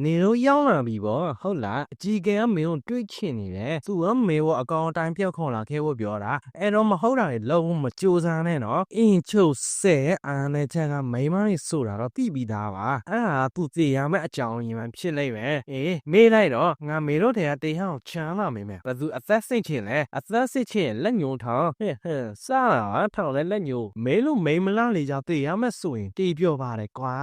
နေတော့ရောက်လာပြီပေါ့ဟုတ်လားအကြီးကဲကမင်းကိုတွေးချင်နေတယ်သူကမေကိုအကောင်အတိုင်းပြောက်ခွန်လာခဲ့ဖို့ပြောတာအဲ့တော့မဟုတ်တာလေလုံးဝမကြိုးစားနဲ့နော်အင်းချုပ်ဆဲအာနဲ့ချက်ကမိန်းမလေးဆိုတာတော့သိပြီးသားပါအဲ့ဒါသူသိရမယ့်အကြောင်းရင်းမှဖြစ်လိမ့်မယ်အေးမေးလိုက်တော့ငါမေတို့တဲ့ကတရားကိုချမ်းလာမိမယ်ဘသူအသက်စိတ်ချင်လဲအသက်စိတ်ချင်လက်ညှိုးထောင်းဟဲ့ဟဲ့စားတာထောင်းလဲလက်ညှိုးမေလို့မိန်းမလားလေကြောင့်သိရမယ့်ဆိုရင်တီးပြောပါတယ်ကွာ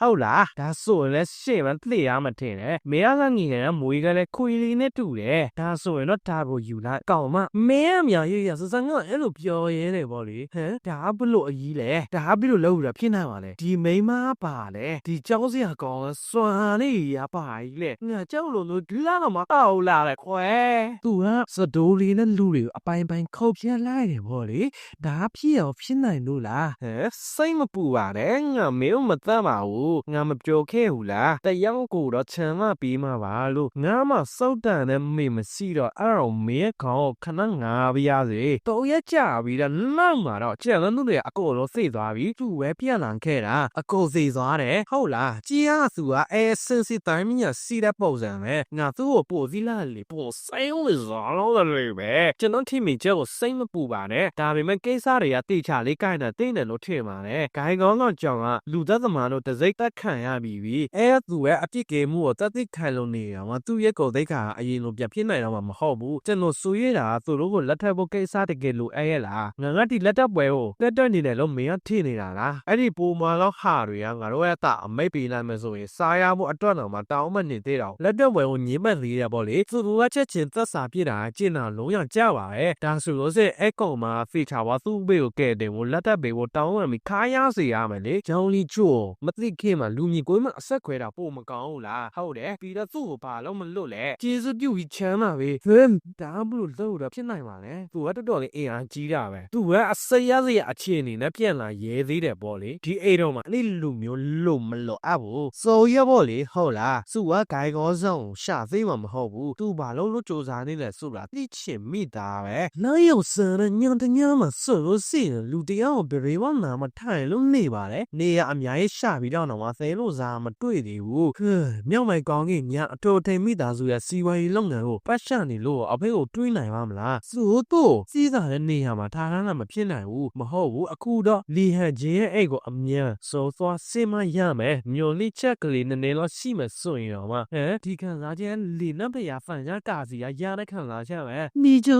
ဟုတ်လားဒါဆိုရင်လဲရှေ့မှသိရမှထင်တယ်မေကကငီတယ်မွေးကလည်းခွေလေးနဲ့တူတယ်ဒါဆိုရင်တော့ဒါကိုယူလိုက်ကောင်မမင်းအမြောင်ရရစစငါအဲ့လိုပြောရဲတယ်ဗောလေဟမ်ဒါဘလို့အကြီးလဲဒါဘလို့လောက်ရဖြစ်နိုင်ပါလဲဒီမိန်းမပါလေဒီကြောင်းစရာကောင်စွမ်းလေးရပါကြီးလေငါကြောက်လို့လို့ဒီလာတော့မတောက်လာလေခွဲသူကစဒိုးလေးနဲ့လူတွေကိုအပိုင်းပိုင်းခုတ်ပြလိုက်တယ်ဗောလေဒါဖြစ်ရောဖြစ်နိုင်လို့လားဟဲစိတ်မပူပါနဲ့ငါမေမတတ်ပါဘူးငါမပြောခဲ့ဘူးလားတယောက်ကိုတော့ချမ်းမပြီးမှာပါလို့ငါမှစောက်တန်နဲ့မေမရှိတော့အဲ့တော့မေရဲ့ခေါင်းကိုခဏငါပြရစေတော့ရကြပြီလားနောက်မှာတော့ကျန်တဲ့လူတွေအကိုလုံးစိတ်သွားပြီသူ့ပဲပြန်လာခဲ့တာအကိုစိတ်သွားတယ်ဟုတ်လားကြီးရသူကအဲစင်စီတိုင်းမြစီတဲ့ပုံစံပဲငါသူ့ကိုပို့သီးလာလေပို့ဆိုင်လို့ဇာလို့လေပဲကျွန်တော်ထင်မိချက်ကိုစိတ်မပူပါနဲ့ဒါပေမဲ့ကိစ္စတွေကတိချလေးကိုင်းတာတင်းတယ်လို့ထင်ပါတယ်ဂိုင်းကောင်းကောင်ကြောင်ကလူသက်သမားတို့တစိမ့်တက်ခံရပြီပြီအဲသူရဲ့အပြစ်ကယ်မှုကိုတသိခံလို့နေရမှာသူ့ရဲ့ကိုယ်သိက္ခာအရင်လိုပြဖြစ်နိုင်တော့မှာမဟုတ်ဘူးကျွန်တော်ဆိုရတာသူတို့ကိုလက်ထပ်ဖို့ကိစ္စတကယ်လို့အဲရလားငါငါဒီလက်ထပ်ပွဲကိုတက်တက်နေတယ်လို့မင်းကထိနေတာလားအဲ့ဒီပုံမှန်တော့ဟာတွေကငါတို့ရဲ့အတအမိတ်ပေးလိုက်မယ်ဆိုရင်စားရဖို့အတွက်တော့မှတောင်းမနေသေးတော့လက်ထပ်ပွဲကိုညင်းမဲ့သေးတယ်ပေါ့လေသူတို့ကချက်ချင်းသက်စာပြစ်တာကျင့်တာလုံးဝကြပါပဲဒါဆိုလို့စေအဲ့ကောင်မှာဖေချာဝါသူ့ဘေကိုကဲတယ်ကိုလက်ထပ်ဘေကိုတောင်းရပြီးခါရစေရမယ်လေဂျောင်းလီချို့မသိခင်မှာလူမြင်ကိုမှအဆက်ခွဲတာပို့မကောင်းဘူးလားဟုတ်တယ်ပြီးတော့သူ့ကိုဘာလို့မလွတ်လဲကျေးဇူးပြုပြီးချမ်းပါပဲဟမ်ဒါမှမလို့လို့တော့ဖြစ်နိုင်ပါလေသူကတော်တော်လေးအင်အားကြီးတာပဲသူကအစရစရအခြေအနေနဲ့ပြန်လာရဲသေးတယ်ပေါ့လေဒီအိမ်တော့မှအဲ့ဒီလူမျိုးလို့မလို့အပ်ဘူးစိုးရပေါ့လေဟုတ်လားသူကဂိုင်ကောဆောင်ရှာသေးမှာမဟုတ်ဘူးသူဘာလို့လို့စူးစမ်းနေလဲဆိုတာသိချင်မိတာပဲနောက်ရောက်စရညံတညမှာဆိုလို့စီလူတယောက်ဘယ်ဝနာမထိုင်လို့နေပါလေနေရအများကြီးရှာပြီးတော့တော့မသဲလို့စားမတွေ့သေးဘူးဟဲ့မြောက်မိုင်ကောင်းကြီးညအတော်ထိန်မိသားစုရဲ့စီဝါရေးလုပ်ငန်းကိုပတ်ရှနေလို့အဖေကိုတွေးနိုင်ပါမလားစိုးတော့စီးစားတဲ့နေရာမှာထားထားတာမဖြစ်နိုင်ဘူးမဟုတ်ဘူးအခုတော့လီဟန်ဂျင်းရဲ့အိတ်ကိုအမြန်စောသွားစင်မရမယ်မျိုးလိချက်ကလေးနည်းနည်းတော့ရှိမှဆိုရင်တော့မှဟဲ့ဒီခံစားချက်လီနပ်ပရာဖန်ရကာစီရရတဲ့ခံစားချက်ပဲနေကျူ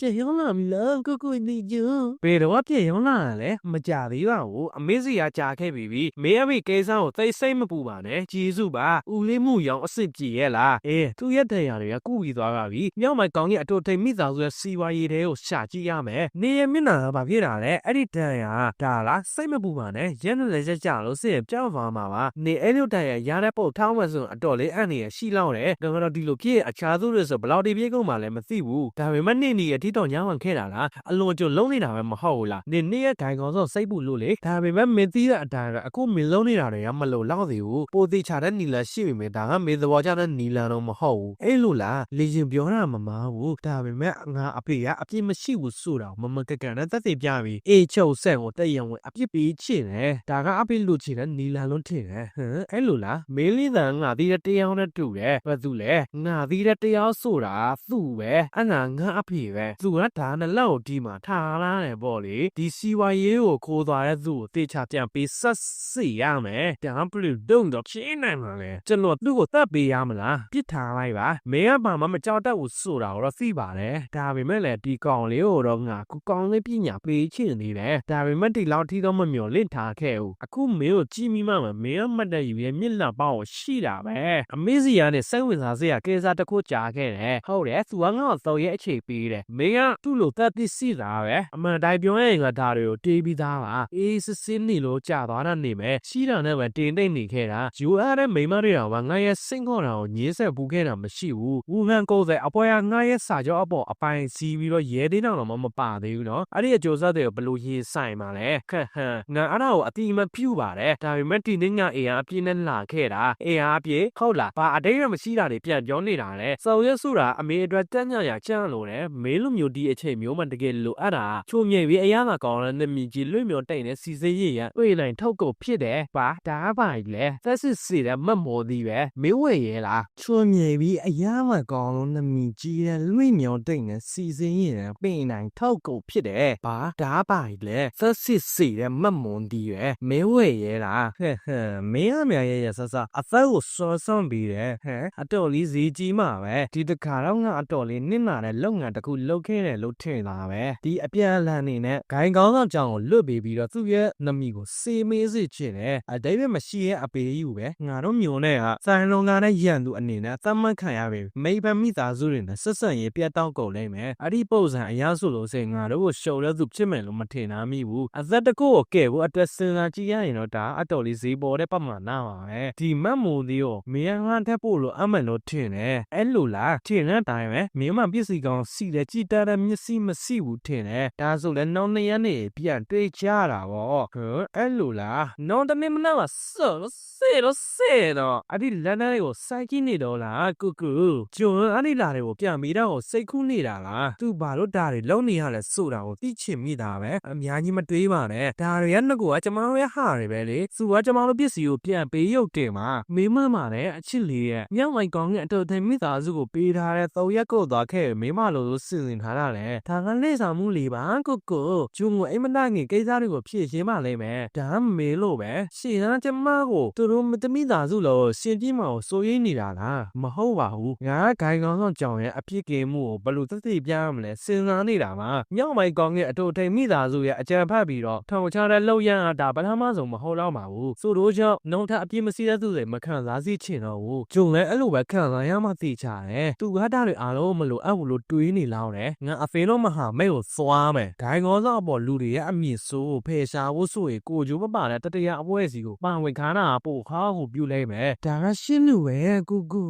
ပြေရောလာမလားကိုကိုနေကျူဘယ်တော့ပြေရောလာလဲမကြသေးပါဘူးအမေစီကကြာခဲ့ပြီပြီမေအမေကိစ္စကိုသိစိတ်မပူပါနဲ့ဂျေစုပါဦးလေးမှုရောင်အစ်စ်ကြည့်ရဲ့လားအေးသူ့ရဲ့တရားတွေကကုပြီးသွားပါပြီမြောက်မိုင်ကောင်းကြီးအတူထိန်မိသားစုရဲ့စီဝါရည်တွေကိုရှာကြည့်ရမယ်နေရမျက်နှာကဘာဖြစ်တာလဲအဲ့ဒီတန်ရဒါလားစိတ်မပူပါနဲ့ရန်လည်းချက်ကြလို့စစ်ကြောက်သွားမှာပါနေအဲ့လိုတန်ရရတဲ့ပုတ်ထောင်းမှဆိုအတော်လေးအန်နေရရှိလောက်တယ်ဒါကတော့ဒီလိုပြည့်အခြားသူတွေဆိုဘလောက်ဒီပြေကုန်မှလည်းမသိဘူးဒါပေမဲ့နေနေရတိတော်ညောင်းဝင်ခဲ့တာလားအလွန်ကြုံလုံးနေတာပဲမဟုတ်ဘူးလားနေနေရဲ့ဂိုင်ကောင်ဆိုစိတ်ပူလို့လေဒါပေမဲ့မင်းသိတဲ့အတိုင်းပဲအခုမင်းလုံးနေတာတွေကမလို့လောက်သေးဘူးပိုသေးချတဲ့နီလန်ရှိပြီမေဒါကမေသဘောကျတဲ့နီလန်တော့မဟုတ်ဘူးအဲ့လိုလားလေရင်ပြောတာမမားဘူးဒါပေမဲ့ငါအဖေကအပြစ်မရှိဘူးဆိုတာမမကကန်နဲ့သက်သေပြပြီအေးချုပ်ဆက်ကိုတည့်ရံဝင်အပြစ်ပေးချင်တယ်ဒါကအဖေလူချင်တဲ့နီလန်လုံးထင်တယ်ဟမ်အဲ့လိုလားမေးလေးတန်ငါသီးတဲ့တရားနဲ့တူတယ်ဘာသူလဲငါသီးတဲ့တရားဆိုတာသူ့ပဲအနာငါအဖေပဲသူကဒါနဲ့လောက်ဒီမှာထားလာတယ်ပေါ့လေဒီစီဝါရေးကိုခိုးသွားတဲ့သူ့ကိုတေချာပြန်ပေးဆက်စီရမယ်ဒါဘလူဒုံတော့ချင်းနိုင်မှာလေကျွန်တော်သူ့ကိုတတ်ပေးရမလားပြစ်ထားလိုက်ပါမင်းကဘာမှမကြောက်တတ်ဘူးဆိုတာကိုတော့သိပါတယ်ဒါပေမဲ့လည်းဒီကောင်လေးကိုတော့ငါကူကောင်လေးပညာပေးချင်နေတယ်ဒါပေမဲ့ဒီလောက်ထိတော့မမျော်လင့်ထားခဲ့ဘူးအခုမင်းကိုကြည့်မိမှမမင်းကမှတ်တဲ့ယူရဲ့မြစ်လက်ပေါင်းကိုရှိတာပဲအမေစီရနဲ့စိတ်ဝင်စားစရာကဲစားတစ်ခုကြားခဲ့တယ်ဟုတ်တယ်သူကငါ့ကိုတော့ရဲ့အခြေပေးတယ်မင်းကသူ့လိုတတ်သိစီတာပဲအမှန်တိုင်းပြောရင်ငါဒါတွေကိုတေးပြီးသားပါအေးစစ်စစ်နေလို့ကြာသွားတာနေမယ်ရှိတာနဲ့ပဲတင်တိတ်နေခဲ့တာယူအားတဲ့မိမတွေတော့ငါရဲ့စင့်ခေါ်တာကိုညင်းဆက်ပူခဲ့တာမရှိဘူးဝူဟန်ကိုယ်စားအပေါ်ကငါရဲ့စာကြောအပေါ်အပိုင်စီးပြီးတော့ရဲသေးတော့မှမပါသေးဘူးနော်အဲ့ဒီအကျိုးဆက်တွေကိုဘယ်လိုရေးဆိုင်မှာလဲခက်ဟန်ငါအဲ့ဒါကိုအတိမပြူပါတယ်ဒါပေမဲ့ဒီနေ့ငါအေးအားအပြင်းနဲ့လာခဲ့တာအေးအားအပြင်းဟုတ်လားဘာအတိတ်ရမရှိတာတွေပြန်ပြောနေတာလဲစော်ရဲဆိုတာအမေအတွက်တက်ညရချမ်းလို့တယ်မေးလိုမျိုးဒီအချိန်မျိုးမှတကယ်လိုအပ်တာချို့မြိတ်ပြီးအရသာကောင်းတဲ့နမီကြီးလွင့်မြော်တိတ်နဲ့စီစေးရရတွေ့နိုင်ထုတ်ကုန်ဖြစ်တယ်ပါဒါပါလေသက်စစ်စီတဲ့မတ်မမော်သည်ပဲမေးဝဲရဲလားချွန်မြေပြီးအရာမကောင်းလို့နမီကြီးတဲ့လွိမြောင်တိတ်နဲ့စီစင်းရင်ပင်နိုင်ထောက်ကုန်ဖြစ်တယ်ဘာဒါပါလေသက်စစ်စီတဲ့မတ်မွန်ဒီပဲမေးဝဲရဲလားဟဲ့ဟဲ့မင်းအမြရဲရဆဆအသက်ကိုစောစွန့်ပြီးတယ်ဟဲ့အတော်လေးဈေးကြီးမှာပဲဒီတခါတော့ငါအတော်လေးနစ်နာတဲ့လုပ်ငန်းတစ်ခုလုပ်ခဲ့တယ်လို့ထင်တာပဲဒီအပြန်အလှန်နေနဲ့ဂိုင်းကောင်းဆောင်ကြောင်ကိုလွတ်ပေးပြီးတော့သူ့ရဲ့နမီကိုစေးမေးစေချင်တယ်အတိတ်ပဲမရှိရဲ့အပေကြီးကိုပဲငါတို့မျိုးနဲ့ကဆိုင်လုံကနဲ့ရန်သူအနေနဲ့သတ်မှတ်ခံရပြီမိဘမိသားစုတွေနဲ့ဆက်ဆံရေးပြတ်တောက်ကုန်လိမ့်မယ်အဲ့ဒီပုံစံအရာဆိုလို့စိငါတို့ကိုရှုံတဲ့သူဖြစ်မယ်လို့မထင်နာမိဘူးအသက်တကူကိုကဲဖို့အတွက်စဉ်းစားကြည့်ရရင်တော့ဒါအတော်လေးဈေးပေါ်တဲ့ပမာဏပါပဲဒီမတ်မူသေးကိုမင်းငါတက်ဖို့လို့အမှန်လို့ထင်တယ်အဲ့လိုလားထင်တဲ့အတိုင်းပဲမင်းမပစ္စည်းကောင်စီတဲ့ကြည်တာတဲ့မျက်စိမရှိဘူးထင်တယ်ဒါဆိုလည်းနောက်နှစ်ရက်နေပြန်တွေ့ကြတာဗောဟဲ့အဲ့လိုလားနောက်တနေ့မနက်မှာဆော့စေတော့စေတော့အဲ့ဒီလန်ဒန်ကိုစိုက်ကြည့်နေတော့လားကူကူကျွန်းအဲ့ဒီလာတွေကိုပြန်မိတော့ကိုစိတ်ကူးနေတာလားသူဘာလို့ဒါတွေလုံးနေရလဲဆိုတာကိုသိချင်မိတာပဲအများကြီးမတွေးပါနဲ့ဒါတွေကငကူကကျမတို့ရဲ့ဟာတွေပဲလေသူကကျမတို့ပစ္စည်းကိုပြန်ပေးရုပ်တင်မှာမေးမမှာလည်းအချစ်လေးရဲ့မြောက်မိုင်ကောင်းရဲ့အတော်ထိုင်မိသားစုကိုပေးထားတဲ့သုံးရက်ကိုသွားခဲ့မေးမလို့လို့စီစဉ်ထားတာလေဒါကလက်ဆောင်မှုလေးပါကူကူကျွန်းကိုအိမ်မနာငင်ကိစ္စတွေကိုဖြည့်ရှင်းပါလိမ့်မယ်ဒါမှမေးလို့ပဲရှင်းသားကျမကိုသူတို့မတမိသားစုလို့ရှင်ပြင်းမကိုစိုးရိမ်နေတာလားမဟုတ်ပါဘူးငါကဂိုင်ကောင်းဆောင်ကြောင်ရဲ့အပြစ်ကင်းမှုကိုဘယ်လိုသက်သေပြရမလဲစဉ်းစားနေတာပါမြောက်မိုင်ကောင်းရဲ့အတော်ထိုင်မိသားစုရဲ့အကြံဖတ်ပြီးတော့ထောင်ချတဲ့လောက်ရန်အတာပထမဆုံးမဟုတ်တော့ပါဘူးဆိုတို့ကြောင့်နှုံထအပြစ်မစီတဲ့သူတွေမခံစားစီချင်တော့ဘူးကျုံလည်းအဲ့လိုပဲခံစားရမှသိချတယ်သူကတားတွေအားလုံးမလို့အဲ့လိုတွေးနေလောက်တယ်ငါအဖေလို့မဟာမဲကိုသွားမယ်ဂိုင်ကောင်းဆောင်အပေါ်လူတွေရဲ့အမြင့်ဆိုးကိုဖယ်ရှားဖို့ဆိုရင်ကိုကြိုးမပါတဲ့တတရားအပွဲစီကိုပါဝင်ခါနာပို့ခါကိုပြုလိုက်မယ်ဒါကရှင်းလူပဲကူကူ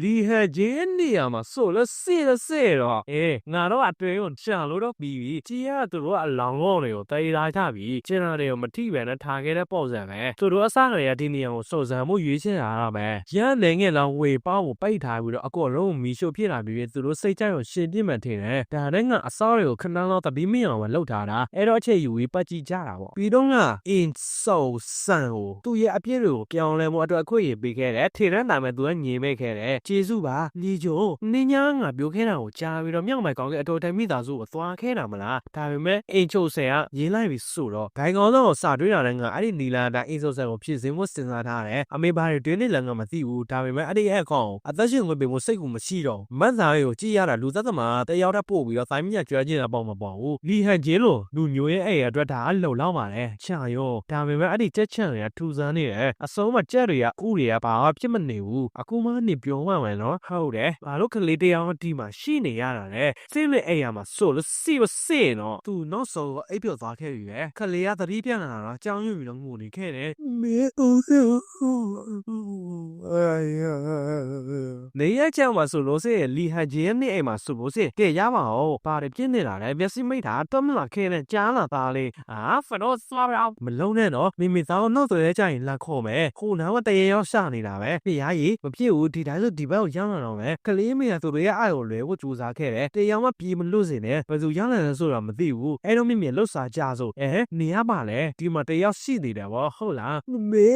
လီဟဂျင်းနေရမှာဆိုလို့စေရစေတော့အေးငါတော့အတွင်းကိုချန်လို့တော့ပြီးပြီကြီးရသူတို့ကအလောင်းကောင်းတွေကိုတည်ထားကြပြီကျန်တာတွေကိုမထိပဲနဲ့ထားခဲ့တဲ့ပုံစံပဲသူတို့အစားရဒီနေရာကိုစုံစမ်းမှုရွေးချယ်တာတော့ပဲရန်နေငယ်လောင်ဝေပေါင်းကိုပိတ်ထားပြီးတော့အကောလုံးမီရှို့ဖြစ်လာပြီးသူတို့စိတ်ကြိုက်ကိုရှင်ပြစ်မှန်ထင်တယ်ဒါနဲ့ငါအစားတွေကိုခဏလောက်တပီးမင်းအောင်ပဲလှုပ်ထားတာအဲ့တော့အချက်ယူပြီးပတ်ကြည့်ကြတာပေါ့ပြီးတော့ကအင်းဆိုဆန်ကိုသူ့ရဲ့အပြစ်တွေကိုပြောင်းလဲမှုအတွက်အခွင့်အရေးပေးခဲ့တယ်ထေရန်တာမဲ့သူကညင်မဲ့ခဲ့တယ်ကျေးဇူးပါလီချိုနင်းညာငါပြောခဲ့တာကိုကြားပြီးတော့မြောက်မိုင်ကောင်းကအတော်တိုင်မိသားစုကိုသွားခဲ့တာမလားဒါပေမဲ့အင်ချိုဆယ်ကရေးလိုက်ပြီးဆိုတော့ဂိုင်ကောင်းဆောင်ကိုစတွေးတာနဲ့ငါအဲ့ဒီနီလာတာအင်ချိုဆယ်ကိုဖြစ်စင်းဖို့စဉ်းစားထားတယ်အမေဘာတွေတွင်းနေလဲငါမသိဘူးဒါပေမဲ့အဲ့ဒီအဲ့ကောင်ကိုအသက်ရှင်ဝင်ပေးဖို့စိတ်ကူမရှိတော့မတ်သားကိုကြည့်ရတာလူသက်သမားတယောက်တည်းပို့ပြီးတော့ဆိုင်မြတ်ကျွမ်းကျင်တာပေါ့မပေါ့ဘူးလီဟန်ဂျင်းလိုလူမျိုးရဲ့အဲ့ရအတွက်ဒါအလုံလောက်ပါလေချာရောဒါပေမဲ့အဲ့ဒီကြက်ချန်တွေကထူဆန်းနေတယ်အစုံးမှာကြက်တွေကဥတွေကဘာမှဖြစ်မနေဘူးအခုမှနေပြောမှမယ်နော်ဟုတ်တယ်ဘာလို့ကလေးတယောက်ဒီမှာရှိနေရတာလဲစိတ်နဲ့အဲ့ရမှာဆိုလို့စီမစေနော်သူနောက်ဆုံးအိပ်ပျော်သွားခဲ့ပြီပဲကလေးကသတိပြလာတော့ကြောင်းရွပြီးတော့ငိုနေခဲ့တယ်မေဦးစေနေရချမ်းမှာဆိုလို့စေလီဟန်ဂျင်းနဲ့အိမ်မှာဆိုလို့စေကဲရပါအောင်ပါတယ်ပြင်းနေတာလဲမျက်စိမိတ်တာတော့မလာခဲ့တဲ့ကြားလာသားလေးအာဖတော့ဆွာရောမလုံးနဲ့နော်မိမိသားကိုနောက်ဆိုရဲကြရင်လာခေါ်မယ်ခုနောက်တရေရောက်ရှာနေတာပဲပြရည်မဖြစ်ဘူးဒီတိုင်းဆိုဒီဘက်ကိုရောက်လာတော့မယ်ကလေးမေကဆိုတော့အဲ့ကိုလွယ်ဖို့ကြိုးစားခဲ့တယ်တရားမပြေမလွတ်စင်နဲ့ဘယ်သူရောက်လာလဲဆိုတော့မသိဘူးအဲ့တော့မိမိလှုပ်ရှားကြဆိုအဲနေရပါလေဒီမှာတယောက်ရှိနေတယ်ဗောဟုတ်လားမေ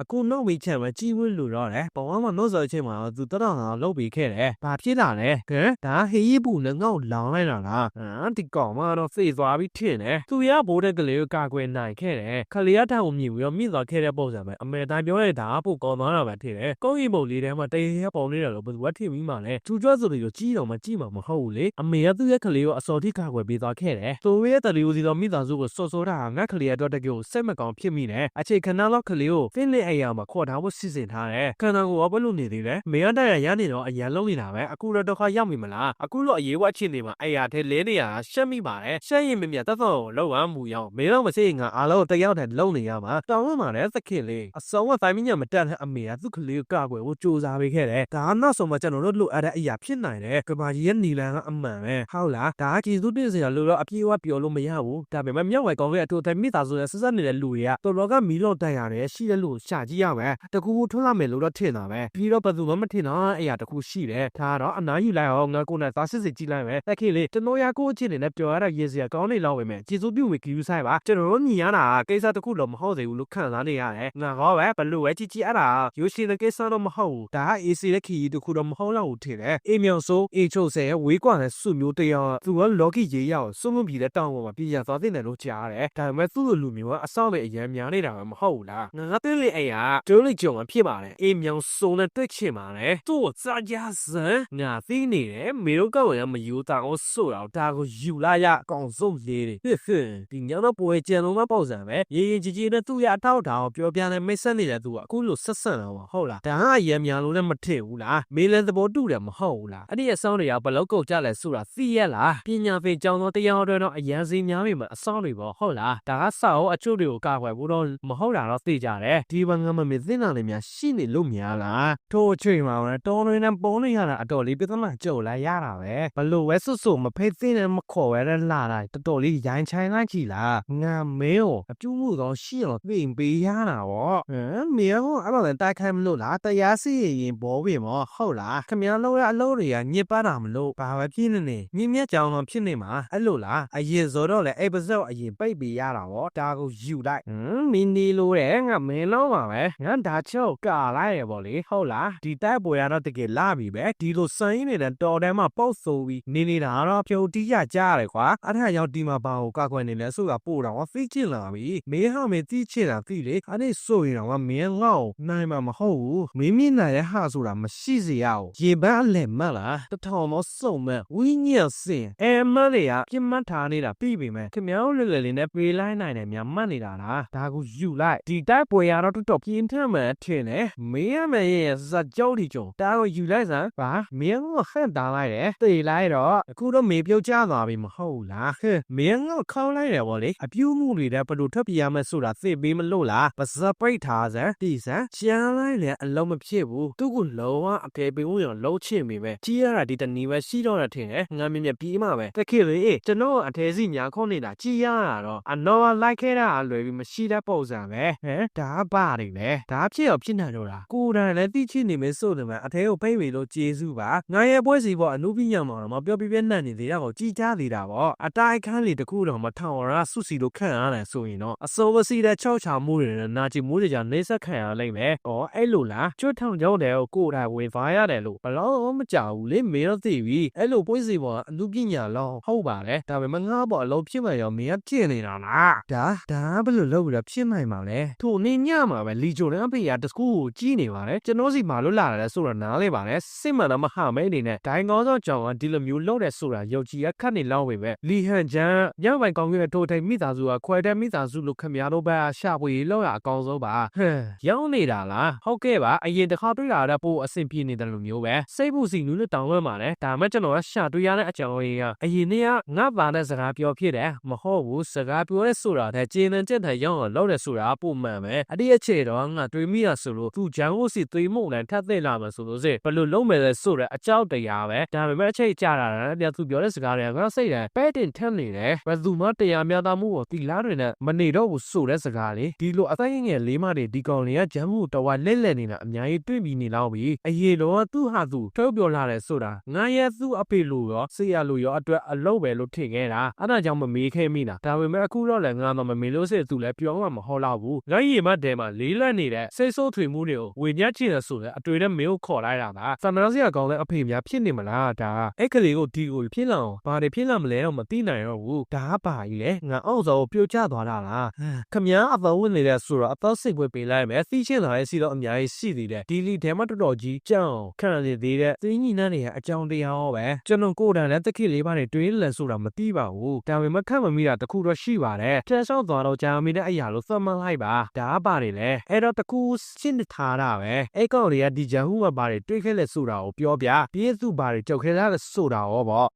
အခုနောက်မိချမ်းမကြည့်ဘူးလို့တော့တယ်ဘဝမှာနှုတ်ဆော်ချင်းမှာသူတတော်အောင်လုပ်ပြီးခဲ့တယ်ဘာဖြစ်လာလဲဟဲ့ဒါဟေးရီပူနဲ့ငေါ့လောင်းလိုက်တာလားဟမ်ဒီကောင်မတော့စေသွားပြီးထင်တယ်သူရဘိုးတဲ့ကလေးကိုကာကွယ်နိုင်ခဲ့တယ်ခလေးရတောင်မြည်ပြီးတော့မြင့်သွားခဲ့တဲ့ပုံစံပဲအမေတိုင်းပြောရတာပို့ကောင်းသွားတာပဲထင်တယ်ကောင်းရီမုံလေးထဲမှာတရေရပုံနေတယ်လို့ဘယ်သူကထင်ပြီးမှလဲသူကြွဆိုတွေကိုကြီးတော့မကြည့်မှာမဟုတ်ဘူးလေအမေကသူ့ရဲ့ကလေးကိုအစော်ထိကာကွယ်ပေးသွားခဲ့တယ်သူရဲ့တလီဦးစီတော်မိသားစုကိုစော်စောတာငါကလေးရတော့တကယ်ကိုစိတ်မကောင်းဖြစ်မိတယ်အခြေခဏလောက်ကလေးကိုဖင်းလင်းအိမ်ယာမှာခေါ်ထားဖို့စီစဉ်ထားတယ်ခန္ဓာကိုယ်ကဘယ်လိုနေသေးလဲမေရတဲ့ရနေတော့အရန်လုံးနေတာပဲအခုတော့ဒုက္ခရောက်မိမလားအခုတော့အရေးဝချင်းနေမှာအိမ်ယာထဲလဲနေရတာရှက်မိပါတယ်ရှက်ရင်မမြတ်တသောကိုလောက်အောင်မူရောက်မေတော့မစိငါအားလုံးတယောက်တည်းလုံးနေရမှာတောင်းမှလည်းသခင်လေးအစုံကဖိုင်မညမတက်တဲ့အမေကသူ့ကလေးကိုကာကွယ်ဖို့စူးစမ်းပေးခဲ့တယ်ဒါကနောက်ဆုံးမှကျွန်တော်တို့လိုအပ်တဲ့အရာဖြစ်နိုင်တယ်ကဘာကြီးရဲ့နီလန်ကအမှန်ပဲဟုတ်လားဒါကကျေစုပြည့်စရာလို့တော့အပြေးအဝပြောလို့မရဘူးဒါပေမဲ့မြောက်ဝဲကောင်းရဲ့အတူတမိသားစုရဲ့ဆက်ဆက်နေတဲ့လူတွေကတော်တော်ကမီလို့တန်ရတယ်ရှိတဲ့လူကိုရှာကြည့်ရမယ်တကူကူထွန်းလာမယ်လို့တော့ထင်တာပဲပြီးတော့ဘယ်သူမှမထင်တော့နော်အဲ့ရတခုရှိတယ်ဒါတော့အနားယူလိုက်အောင်ငါကိုနဲ့သားစစ်စစ်ကြည့်လိုက်မယ်တက်ခေလေးကျွန်တော်ရကိုအချင်းနဲ့ပြောရတာရေစရာကောင်းနေလောက်ပဲမယ်ကျေစုပြုဝေကယူဆိုင်ပါကျွန်တော်တို့ညီရတာကိစ္စတခုတော့မဟုတ်သေးဘူးလို့ခံစားနေရတယ်ငါဟောပဲဘလို့ပဲကြည့်ကြည့်အဲ့ဒါရိုးရှင်းတဲ့ကိစ္စတော့မဟုတ်ဘူးဒါက AC တဲ့ခီးတခုတော့မဟုတ်တော့ဘူးထင်တယ်အေးမြောင်ဆိုးအေချုပ်ဆယ်ဝေးကွာတဲ့စုမျိုးတရားသူကလော်ကီရေးရအောင်စုံမပြီးတဲ့တောင်းပေါ်မှာပြည်ရသွားတဲ့တယ်လို့ကြားရတယ်ဒါပေမဲ့သူ့လိုလူမျိုးကအဆောက်ပဲအရင်များနေတာပဲမဟုတ်ဘူးလားငါကတဲ့လေအဲ့ရဒိုးလိကြုံမှာဖြစ်ပါတယ်အေးမြောင်ဆိုးနဲ့တွေ့ချင်ပါတယ်သူ့ကိုစားကြစမ်းငါသိနေတယ်မေတို့ကောက်ရမယူတာကိုဆိုတော့ဒါကိုယူလာရအကောင်စုံလေးတွေဟစ်ဟင်ဒီညတော့ပွဲကြံလုံးမပေါ့စံပဲရေရင်ကြီးကြီးနဲ့သူ့ရအထောက်ထားကိုပြောပြနေမိတ်ဆက်နေတဲ့သူကအခုလိုဆက်ဆက်တော့ဟုတ်လားဒါကအရင်များလို့လည်းမထင်ဘူးလားမေလန်သဘောတူတယ်မဟုတ်ဘူးလားအဲ့ဒီအဆောင်တွေကဘလောက်ကုန်ကြလဲဆိုတာသိရလားပညာဖေကြောင်းသောတရားတော်တော့အရန်စီများပြီမအဆောင်တွေပေါ့ဟုတ်လားဒါကစောက်အချို့တွေကိုကာကွယ်ဖို့တော့မဟုတ်တာတော့သိကြတယ်ဒီဘငါမမေသိနာလေးများရှိနေလို့များလားထို့အချိန်မှာလည်းတော်ရင်းနဲ့ပုံနေရတာအတော်လေးပြဿနာကြုံလာရတာပဲဘလို့ဝဲဆွဆွမဖိတ်သိနေမခေါ်ဝဲတဲ့လာတာတော်တော်လေးရိုင်းချိုင်းလိုက်ကြည့်လားငါမဲကိုအပြုမှုတော့ရှိရတော့ပြင်ပေးရတာဗောဟမ်မေကအဲ့လိုလည်းတိုက်ခိုင်းမလို့လားတရားစီရင်ဘောပြီမောဟုတ်လားခမရလောက်ရအလုပ်တွေကညစ်ပတ်တာမလို့ဘာပဲဖြစ်နေနေမြင့်မြတ်ကြောင်တော့ဖြစ်နေမှာအဲ့လိုလားအရင်စောတော့လေအဲ့ပါစောအရင်ပိတ်ပေးရတာဗောဒါကိုယူလိုက်ဟမ်မင်းဒီလိုတဲ့ငါမင်းလုံးပါပဲငါဒါချုပ်ကာလိုက်ရဗောလေဟုတ်လားဒီတိုက်ပွဲရတော့တကယ်လာပြီပဲဒီလိုစမ်းရင်းနေတဲ့တော်တဲမှာပုတ်ဆိုပြီးနေနေတာတော့ဖြုတ်တီးရကြားရတယ်ကွာအဲ့ဒါရောက်ဒီမှာဘာကိုကောက်ခွဲနေလဲဆိုတာပို့တော့ဖိချင်လာပြီမင်းဟာမင်းတီးချင်တာသိလေအဲ့ဒီဆိုရင်တော့မင်းငေါ့နိုင်မှာမဟုတ်ဘူးမင်းမြင်နိုင်တဲ့ဟာဆိုတာမရှိစေရအောင်ရေပန်းအလဲမတ်လားတထောင်တော့စုံမဲ့ဝိညာဉ်စင်အဲမတွေကပြတ်မှတ်ထားနေတာပြီးပြီမဲ့ခင်ဗျားတို့လွယ်လွယ်လေးနဲ့ပေးလိုက်နိုင်တယ်များမှတ်နေတာလားဒါကိုယူလိုက်ဒီတိုက်ပွဲရတော့တော်တော်ပြင်းထန်မှထင်တယ်မင်းရမယ်ရဲ့ဇက်ကြောဒီကြုံဒါကိုယူလိုက်စမ်းပါမင်းကခန့်တားလိုက်တယ်တေလိုက်တော့အခုတော့မေပြုတ်ကျသွားပြီမဟုတ်ဘူးလားဟဲ့မင်းကခေါင်းလိုက်တယ်ဗောလေအပြူးမှုတွေတဲ့ဘယ်လိုထွက်ပြရမလဲဆိုတာသိပေးမလို့လားပါစပိတ်ထားစမ်းဒီစမ်းကျန်လိုက်လေအလုံးမဖြစ်ဘူးသူကလုံးဝအကယ်ပေးဖို့ရလုံးချင်ပြီပဲကြီးရတာဒီတနီပဲရှိတော့တယ်ထင်တယ်ငါမြင်မြပြေးမှာပဲတခေလေကျွန်တော်အထဲစီညာခုံးနေတာကြီးရတာတော့အနော်လိုက်ခဲ့တာအလွယ်ပြီးမရှိတဲ့ပုံစံပဲဟဲ့ဒါပါတယ်လေဒါဖြစ်ရောဖြစ်နိုင်တော့တာကိုယ်တိုင်လည်းသိချင်နေမယ်ဆိုတယ်မအထဲကိုဖိတ်ပြီလို့ကျေးဇူးပါငါရဲ့ပွဲစီပေါ့အနုပညာမှာတော့မပြောပြပြနှံ့နေသေးတာကိုကြည်ကြသေးတာပေါ့အတိုင်းခန်းလေးတခုတော့မထောင်ရဆုစီလို့ခန့်ရတယ်ဆိုရင်တော့အစိုးရစီတဲ့ချောက်ချာမှုတွေနဲ့နာကျင်မှုတွေကြောင့်နေဆက်ခံရလိမ့်မယ်။အော်အဲ့လိုလားကျွတ်ထောင်ကြောင်းတယ်ကိုကိုယ်တိုင်ဝင်သွားရတယ်လို့ဘလို့မကြောက်ဘူးလေမင်းတော့သိပြီ။အဲ့လိုပွဲစီပေါ်အနုပညာလောဟုတ်ပါတယ်။ဒါပေမဲ့ငါပေါ့အလုံးဖြစ်မှရောမင်းကပြင့်နေတာလား။ဒါဒါဘယ်လိုလုပ်ပြီးတော့ဖြစ်နိုင်မှာလဲ။ထိုနေညမှာပဲလီဂျိုနဲ့အဖေကတကူကိုကြီးနေပါတယ်။ကျွန်တော်စီမာလို့လာတယ်ဆိုတော့နားလေပါတယ်။စစ်မှန်တော့မဟာမဲအနေနဲ့ဒိုင်းကောင်းသောကြောင့်ကဒီလိုမျိုးလုပ်တယ်ဆိုတာယုံကြည်ရခတ်နေလောက်ပဲပဲ။လီဟန်ဂျန်ညပိုင်ကောင်းရဲ့ထိုထိုင်မိသားစုကခွဲတဲ့မိသားစုလို့ခမရတို့ဘက်ကရှာဖွေလောက်ရအကောင်းဆုံးပါဟမ်ရောင်းနေတာလားဟုတ်ကဲ့ပါအရင်တစ်ခါတွေ့လာတဲ့ပို့အဆင်ပြေနေတယ်လို့မျိုးပဲစိတ်မှုစီနူးနဲ့တောင်းလွှဲมาတယ်ဒါမှကျွန်တော်ကရှာတွေ့ရတဲ့အကြောင်းရင်းကအရင်နေ့ကငါပါတဲ့စကားပြောဖြစ်တယ်မဟုတ်ဘူးစကားပြောတဲ့ဆိုတာတဲ့ကျင်းတဲ့ကျက်တဲ့ရောင်းအောင်လုပ်တယ်ဆိုတာပုံမှန်ပဲအဲ့ဒီအခြေတော့ငါတွေးမိရဆိုလို့သူဂျန်ကိုစီတွေးမှုနဲ့ထပ်သိလာမှဆိုလို့စေဘယ်လိုလုပ်မယ်လဲဆိုတဲ့အကြောက်တရားပဲဒါပေမဲ့အချိန်ကြာတာလည်းသူပြောတဲ့စကားတွေကငါစိတ်တယ်ပဲတင်ထက်နေတယ်ဘယ်သူမှတရားများသားမှုကိုတီလားတွေနဲ့မနေတော့ဘူးဆိုတဲ့စကားလေဒီလိုအသက်ငယ်လေးမတွေဒီကောင်လေးကဂျမ်းမှုတော်ဝါလက်လက်နေတာအများကြီးတွေ့ပြီးနေလောက်ပြီအရေးတော့သူ့ဟာသူထုတ်ပြောလာတယ်ဆိုတာငါရဲ့သူ့အဖေလိုရောဆေးရလိုရောအတွက်အလုပ်ပဲလို့ထင်ခဲ့တာအဲ့ဒါကြောင့်မမေးခဲ့မိတာဒါပေမဲ့အခုတော့လည်းငါတော့မမေးလို့စေသူလည်းပြောမှမဟောတော့ဘူးငါရီမတ်တဲမှာလေးလက်နေတဲ့စိတ်ဆိုးထွေမှုတွေကိုဝေညက်ချင်တယ်ဆိုတဲ့အတွေ့နဲ့မင်းကိုခေါ်လိုက်တာပါသန္တာစရာကောင်းတဲ့အဖေများဖြစ်နေမလားဒါအဲ့ကလေးကိုဒီကိုဖြစ်လာအောင်ဘာတွေဖြစ်လာမလဲတော့မသိနိုင်တော့ဘူးဒါကပါကြီးလေငါအောင်စောပြိုကျသွားတာလားခမည်းအသက်ဝင်နေတဲ့ဆိုတော့အသက်စိတ်ပွဲပေးလိုက်မယ်သိချင်တာရဲ့စီတော့အများကြီးရှိသေးတယ်ဒီလီထဲမှာတော်တော်ကြီးကြောင်ခံရနေသေးတဲ့သင်းညီနှန်းတွေရဲ့အကြောင်းတရားဟောပဲကျွန်တော်ကိုယ်တိုင်လည်းတခိလေးပါးတွေတွေးလည်ဆိုတာမသိပါဘူးဒါပေမဲ့ခက်မမိတာတခုတော့ရှိပါတယ်တဲဆောက်သွားတော့ကြာမီတဲ့အရာလို့သတ်မှတ်လိုက်ပါဒါပါတယ်လေအဲ့တော့တခုရှင်းထားတာပဲအဲ့ကောင်တွေကဒီဂျန်ဟူမှာပါတယ်တွေးခဲ့လဲဆိုတာကိုပြောပြပြည့်စုပါတယ်ကြောက်ခဲလာဆိုတာဟောပေါ့